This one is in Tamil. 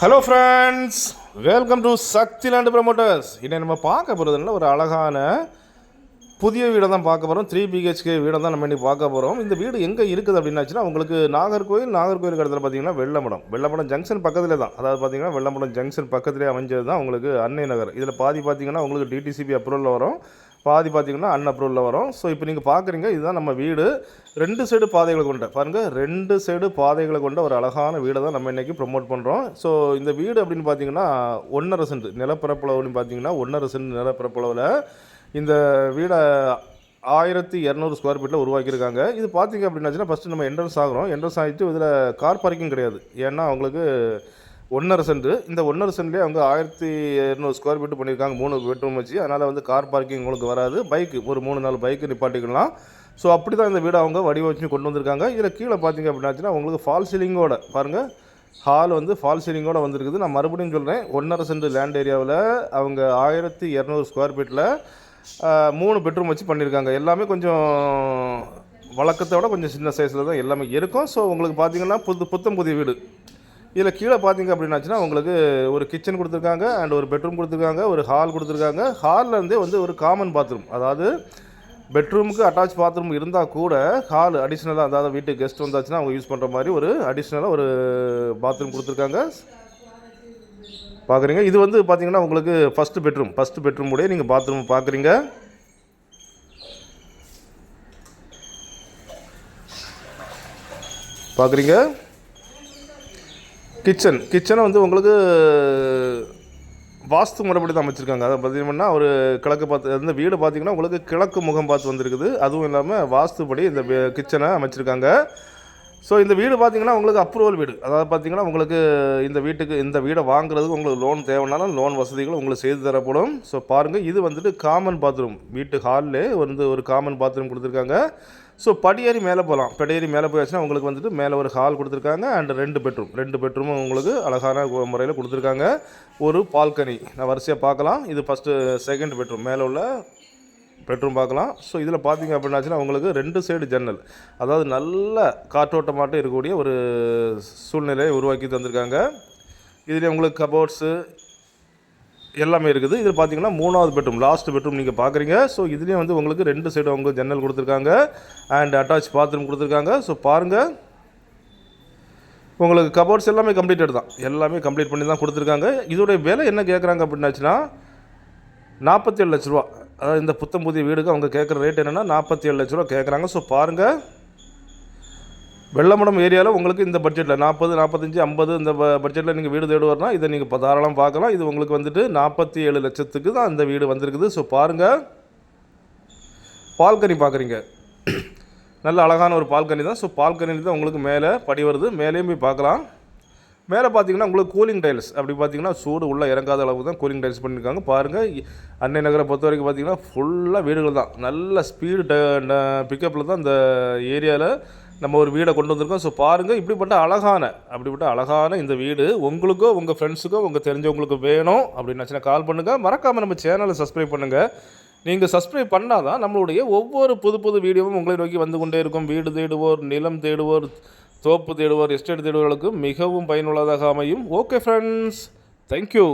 Hello friends welcome to Sakthi land promoters இன்னை நம்ம பார்க்க போகிறதுனால ஒரு அழகான புதிய வீடை தான் பார்க்க போகிறோம் த்ரீ பிஹெச்கே வீடை தான் நம்ம இன்னைக்கு பார்க்க போகிறோம் இந்த வீடு எங்கே இருக்குது அப்படின்னாச்சுன்னா உங்களுக்கு நாகர்கோவில் நாகர்கோவில் இடத்துல பார்த்தீங்கன்னா வெள்ளமடம். வெள்ளமடம் ஜங்ஷன் பக்கத்தில் தான் அதாவது பார்த்தீங்கன்னா வெள்ளமடம் ஜங்ஷன் பக்கத்துலேயே அமைஞ்சது தான் உங்களுக்கு அன்னை நகர். இதில் பாதி பார்த்தீங்கன்னா உங்களுக்கு டிடிசிபி அப்ரூவலில் வரும். பாதி பார்த்தீங்கன்னா அன் வரும். ஸோ இப்போ நீங்கள் பார்க்குறீங்க இதுதான் நம்ம வீடு. ரெண்டு சைடு பாதைகளை கொண்ட பாருங்கள் ரெண்டு சைடு பாதைகளை கொண்ட ஒரு அழகான வீடை தான் நம்ம இன்றைக்கி ப்ரொமோட் பண்ணுறோம் ஸோ இந்த வீடு அப்படின்னு பார்த்தீங்கன்னா ஒன்றரை சென்ட் நிலப்பரப்பளவுன்னு பார்த்தீங்கன்னா ஒன்றரை சென்ட் நிலப்பரப்பளவில் இந்த வீடை ஆயிரத்தி இரநூறு ஸ்கொயர் ஃபீட்டில் உருவாக்கியிருக்காங்க. இது பார்த்தீங்க அப்படின்னாச்சுன்னா ஃபஸ்ட்டு நம்ம என்ட்ரன்ஸ் ஆகிறோம். என்ட்ரன்ஸ் ஆகிட்டு இதில் கார் பார்க்கிங் கிடையாது. ஏன்னா அவங்களுக்கு ஒன்றரை சென்ட் இந்த ஒன்றரை சென்ட்லேயே அவங்க ஆயிரத்தி இரநூறு ஸ்கொயர் ஃபீட் பண்ணியிருக்காங்க. மூணு பெட்ரூம் வச்சு. அதனால் வந்து கார் பார்க்கிங் உங்களுக்கு வராது. பைக்கு ஒரு மூணு நாலு பைக்கு நிப்பாட்டிக்கலாம். ஸோ அப்படி தான் இந்த வீடை அவங்க வடிவமைச்சு கொண்டு வந்திருக்காங்க. இதில் கீழே பார்த்தீங்க அப்படின்னாச்சுன்னா உங்களுக்கு ஃபால் சீலிங்கோட பாருங்கள் ஹால் வந்து ஃபால் சீலிங்கோட வந்திருக்குது. நான் மறுபடியும் சொல்கிறேன் ஒன்றரை சென்ட் லேண்ட் ஏரியாவில் அவங்க ஆயிரத்தி இரநூறு ஸ்கொயர் ஃபீட்டில் மூணு பெட்ரூம் வச்சு பண்ணியிருக்காங்க. எல்லாமே கொஞ்சம் வழக்கத்தை விட கொஞ்சம் சின்ன சைஸில் தான் எல்லாமே இருக்கும். ஸோ உங்களுக்கு பார்த்தீங்கன்னா புது புத்தம் புதிய வீடு. இதில் கீழே பார்த்தீங்க அப்படின்னாச்சுன்னா உங்களுக்கு ஒரு கிச்சன் கொடுத்துருக்காங்க அண்ட் ஒரு பெட்ரூம் கொடுத்துருக்காங்க ஒரு ஹால் கொடுத்துருக்காங்க. ஹால்லேருந்தே வந்து ஒரு காமன் பாத்ரூம் அதாவது பெட்ரூமுக்கு அட்டாச் பாத்ரூம் இருந்தால் கூட ஹால் அடிஷ்னலாக அதாவது வீட்டுக்கு கெஸ்ட் வந்தாச்சுன்னா அவங்க யூஸ் பண்ணுற மாதிரி ஒரு அடிஷ்னலாக ஒரு பாத்ரூம் கொடுத்துருக்காங்க. பார்க்குறீங்க இது வந்து பார்த்தீங்கன்னா உங்களுக்கு ஃபஸ்ட்டு பெட்ரூம் ஃபஸ்ட்டு பெட்ரூம் உடைய நீங்கள் பாத்ரூம் பார்க்குறீங்க பார்க்குறீங்க கிச்சன். கிச்சனை வந்து உங்களுக்கு வாஸ்து முறைப்படி தான் அமைச்சிருக்காங்க. அதை பார்த்தீங்கன்னா ஒரு கிழக்கு பார்த்து இந்த வீடு பார்த்தீங்கன்னா உங்களுக்கு கிழக்கு முகம் பார்த்து வந்திருக்குது. அதுவும் இல்லாமல் வாஸ்துப்படி இந்த கிச்சனை அமைச்சிருக்காங்க. ஸோ இந்த வீடு பார்த்தீங்கன்னா உங்களுக்கு அப்ரூவல் வீடு. அதாவது பார்த்தீங்கன்னா உங்களுக்கு இந்த வீட்டுக்கு இந்த வீடை வாங்குறதுக்கு உங்களுக்கு லோன் தேவைனாலும் லோன் வசதிகள் உங்களுக்கு செய்து தரப்படும். ஸோ பாருங்கள் இது வந்துட்டு காமன் பாத்ரூம் வீட்டு ஹாலில் வந்து ஒரு காமன் பாத்ரூம் கொடுத்துருக்காங்க. ஸோ படியேறி மேலே போகலாம். படியேறி மேலே போயாச்சுன்னா உங்களுக்கு வந்துட்டு மேலே ஒரு ஹால் கொடுத்துருக்காங்க அண்ட் ரெண்டு பெட்ரூம் ரெண்டு பெட்ரூமும் உங்களுக்கு அழகான முறையில் கொடுத்துருக்காங்க. ஒரு பால்கனி நான் வரிசையாக பார்க்கலாம். இது ஃபஸ்ட்டு செகண்ட் பெட்ரூம் மேலே உள்ள பெட்ரூம் பார்க்கலாம். ஸோ இதில் பார்த்தீங்க அப்படின்னாச்சுன்னா உங்களுக்கு ரெண்டு சைடு ஜன்னல். அதாவது நல்ல காற்றோட்டமாட்டம் இருக்கக்கூடிய ஒரு சூழ்நிலையை உருவாக்கி தந்திருக்காங்க. இதில் உங்களுக்கு கபோர்ட்ஸு எல்லாமே இருக்குது. இது பார்த்தீங்கன்னா மூணாவது பெட்ரூம் லாஸ்ட் பெட்ரூம் நீங்கள் பார்க்குறீங்க ஸோ இதுலேயும் வந்து உங்களுக்கு ரெண்டு சைடு அவங்க ஜன்னல் கொடுத்துருக்காங்க. அண்ட் அட்டாச் பாத்ரூம் கொடுத்துருக்காங்க. ஸோ பாருங்கள் உங்களுக்கு கபோர்ட்ஸ் எல்லாமே கம்ப்ளீட்டட் தான். எல்லாமே கம்ப்ளீட் பண்ணி தான் கொடுத்துருக்காங்க. இதோடைய விலை என்ன கேட்குறாங்க அப்படின்னாச்சுன்னா நாற்பத்தி ஏழு லட்ச ரூபா. அதாவது இந்த புத்தம் புதிய வீடுக்கு அவங்க கேட்குற ரேட் என்னென்னா நாற்பத்தி ஏழு லட்ச ரூபா கேட்குறாங்க ஸோ பாருங்கள் வெள்ளமடம் ஏரியாவில் உங்களுக்கு இந்த பட்ஜெட்டில் நாற்பது நாற்பத்தஞ்சு ஐம்பது இந்த பட்ஜெட்டில் நீங்கள் வீடு தேடுவார்னா இதை நீங்கள் இப்போ தாராளம் பார்க்கலாம். இது உங்களுக்கு வந்துட்டு நாற்பத்தி ஏழு லட்சத்துக்கு தான் இந்த வீடு வந்திருக்குது. ஸோ பாருங்கள் பால்கனி பார்க்குறீங்க நல்ல அழகான ஒரு பால்கனி தான். ஸோ பால்கனி தான் உங்களுக்கு மேலே படி வருது. மேலேயும் போய் பார்க்கலாம். மேலே பார்த்தீங்கன்னா உங்களுக்கு கூலிங் டைல்ஸ் அப்படி பார்த்தீங்கன்னா சூடு உள்ளே இறங்காத அளவுக்கு தான் கூலிங் டைல்ஸ் பண்ணியிருக்காங்க பாருங்கள் அன்னை நகரை பொறுத்த வரைக்கும் பார்த்தீங்கன்னா ஃபுல்லாக வீடுகள் தான். நல்ல ஸ்பீடு பிக்கப்பில் தான் இந்த ஏரியாவில் நம்ம ஒரு வீடை கொண்டு வந்திருக்கோம். ஸோ பாருங்கள் இப்படிப்பட்ட அழகான அப்படிப்பட்ட அழகான இந்த வீடு உங்களுக்கோ உங்கள் ஃப்ரெண்ட்ஸுக்கோ உங்கள் தெரிஞ்சவங்களுக்கு வேணும் அப்படின்னாச்சுன்னா கால் பண்ணுங்கள் மறக்காமல் நம்ம சேனலை சப்ஸ்கிரைப் பண்ணுங்கள் நீங்கள் சப்ஸ்கிரைப் பண்ணால் தான் நம்மளுடைய ஒவ்வொரு புது புது வீடியோவும் உங்களை நோக்கி வந்து கொண்டே இருக்கும். வீடு தேடுவோர் நிலம் தேடுவோர் தோப்பு தேடுவோர் எஸ்டேட் தேடுவோர்களுக்கு மிகவும் பயனுள்ளதாக அமையும். Okay friends thank you